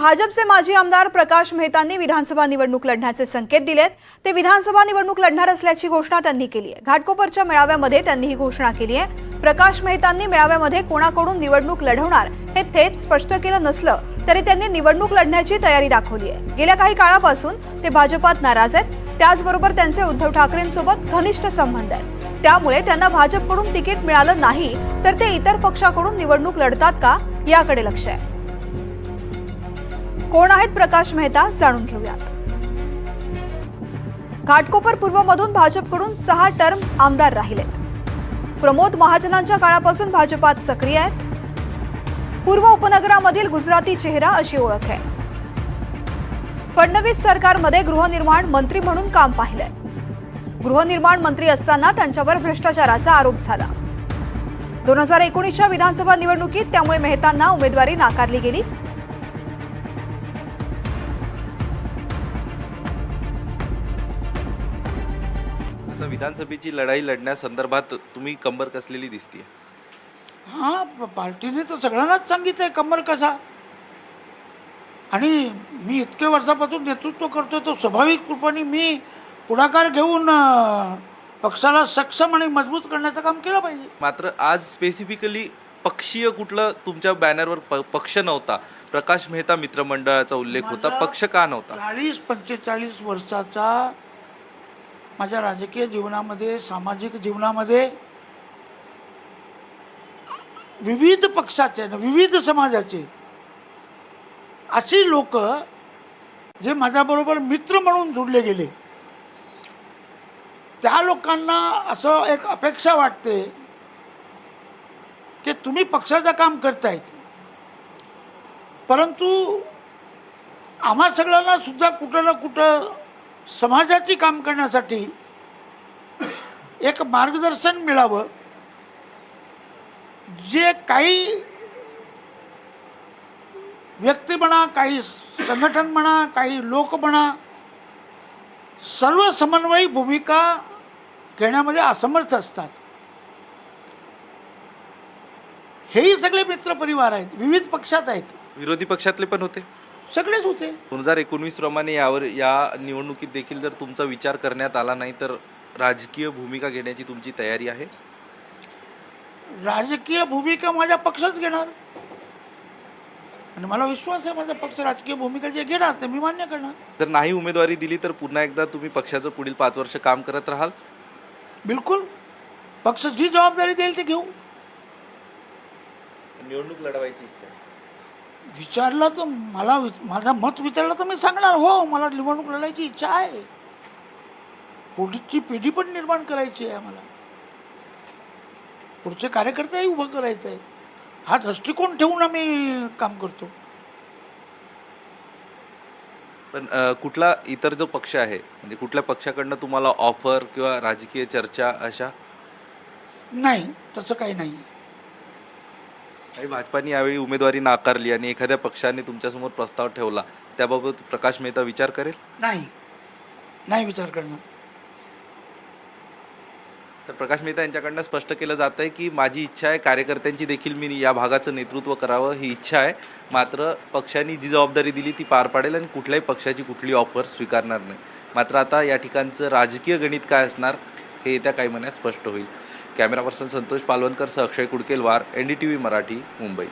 भाजपचे माजी आमदार प्रकाश मेहतांनी विधानसभा निवडणूक लढण्याचे संकेत दिलेत. ते विधानसभा निवडणूक लढणार असल्याची घोषणा त्यांनी केली आहे घाटकोपरच्या मेळाव्यामध्ये त्यांनी ही घोषणा केली आहे प्रकाश मेहतांनी मेळाव्यामध्ये कोणाकडून निवडणूक लढवणार हे थेट स्पष्ट केलं नसलं तरी त्यांनी निवडणूक लढण्याची तयारी दाखवली आहे गेल्या काही काळापासून ते भाजपात नाराज आहेत. त्याचबरोबर त्यांचे उद्धव ठाकरेंसोबत घनिष्ठ संबंध आहेत. त्यामुळे त्यांना भाजपकडून तिकीट मिळालं नाही तर ते इतर पक्षाकडून निवडणूक लढतात का याकडे लक्ष आहे. कोण आहेत प्रकाश मेहता जाणून घेऊयात. घाटकोपर पूर्वमधून भाजपकडून सहा टर्म आमदार राहिलेत. प्रमोद महाजनांच्या काळापासून भाजपात सक्रिय आहेत. पूर्व उपनगरामधील गुजराती चेहरा अशी ओळख आहे. फडणवीस सरकारमध्ये गृहनिर्माण मंत्री म्हणून काम पाहिलंय. गृहनिर्माण मंत्री असताना त्यांच्यावर भ्रष्टाचाराचा आरोप झाला. दोन हजार एकोणीसच्या विधानसभा निवडणुकीत त्यामुळे मेहतांना उमेदवारी नाकारली गेली. विधानसभेची लढाई लढण्यासंदर्भात तुम्ही कंबर कसलेली दिसतीये? हां प- पार्टीने तर सगळ्यांनाच सांगितलं आहे कंबर कसा? आणि मी इतके वर्षापासून नेतृत्व करतो तो स्वाभाविक रूपाने मी पुढाकार घेऊन अं, पक्षाला सक्षम आणि मजबूत करण्याचं काम केलं पाहिजे. मात्र आज स्पेसिफिकली पक्षीय कुठलं तुमच्या बॅनरवर प- पक्ष नव्हता. प्रकाश मेहता मित्रमंडळाचा उल्लेख होता माझा- पक्ष का नव्हता? चाळीस पंचेचाळीस वर्षाचा माझ्या राजकीय जीवनामध्ये सामाजिक जीवनामध्ये विविध पक्षाचे विविध समाजाचे अशी लोक जे माझ्याबरोबर मित्र म्हणून जोडले गेले. त्या लोकांना असं एक अपेक्षा वाटते की तुम्ही पक्षाचं काम करतायत. परंतु आम्हा सगळ्यांना सुद्धा कुठं ना कुठं समाजाची काम करण्यासाठी एक मार्गदर्शन मिळावं. जे काही व्यक्ती म्हणा काही संघटन म्हणा काही लोक म्हणा सर्व समन्वयी भूमिका घेण्यामध्ये असमर्थ असतात. हेही सगळे मित्रपरिवार आहेत विविध पक्षात आहेत. विरोधी पक्षातले पण होते. सगळेच होते. दोन हजार एकोणवीस प्रमाणे यावर या निवडणुकीत देखील जर तुमचा विचार करण्यात आला नाही तर राजकीय भूमिका घेण्याची तुमची तयारी आहे? राजकीय भूमिका माझा पक्षच घेणार. आणि मला विश्वास आहे माझा पक्ष राजकीय भूमिका जे घेणार ते मी मान्य करणार. जर नाही उमेदवारी दिली तर पुन्हा एकदा तुम्ही पक्षाचं पुढील पाच वर्ष काम करत राहाल? बिलकुल. पक्ष जी जबाबदारी देईल ते घेऊ. निवडणूक लढवायची इच्छा आहे. विचारलं तर मला माझं मत विचारलं तर मी सांगणार हो मला निवडणूक लढायची इच्छा आहे. पुढची पिढी पण निर्माण करायची आहे आम्हाला. पुढचे कार्यकर्तेही उभं करायचं आहे. हा दृष्टिकोन ठेवून आम्ही काम करतो. पण कुठला इतर जो पक्ष आहे म्हणजे कुठल्या पक्षाकडनं तुम्हाला ऑफर किंवा राजकीय चर्चा अशा? नाही तसं काही नाही आणि भाजपाने यावेळी उमेदवारी नाकारली आणि एखाद्या पक्षाने तुमच्यासमोर प्रस्ताव ठेवला त्याबाबत प्रकाश मेहता विचार करेल? नाही. नाही विचार करणार. तर प्रकाश मेहता यांच्याकडनं स्पष्ट केलं जात आहे की माझी इच्छा आहे कार्यकर्त्यांची देखील मी या भागाचं नेतृत्व करावं ही इच्छा आहे. मात्र पक्षाने जी जबाबदारी दिली ती पार पाडेल आणि कुठल्याही पक्षाची कुठली ऑफर स्वीकारणार नाही. मात्र आता या ठिकाणचं राजकीय गणित काय असणार हे येत्या काही महिन्यात स्पष्ट होईल. कॅमेरा पर्सन संतोष पालवणकर सह Akshay Kudkelwar N D T V Marathi Mumbai.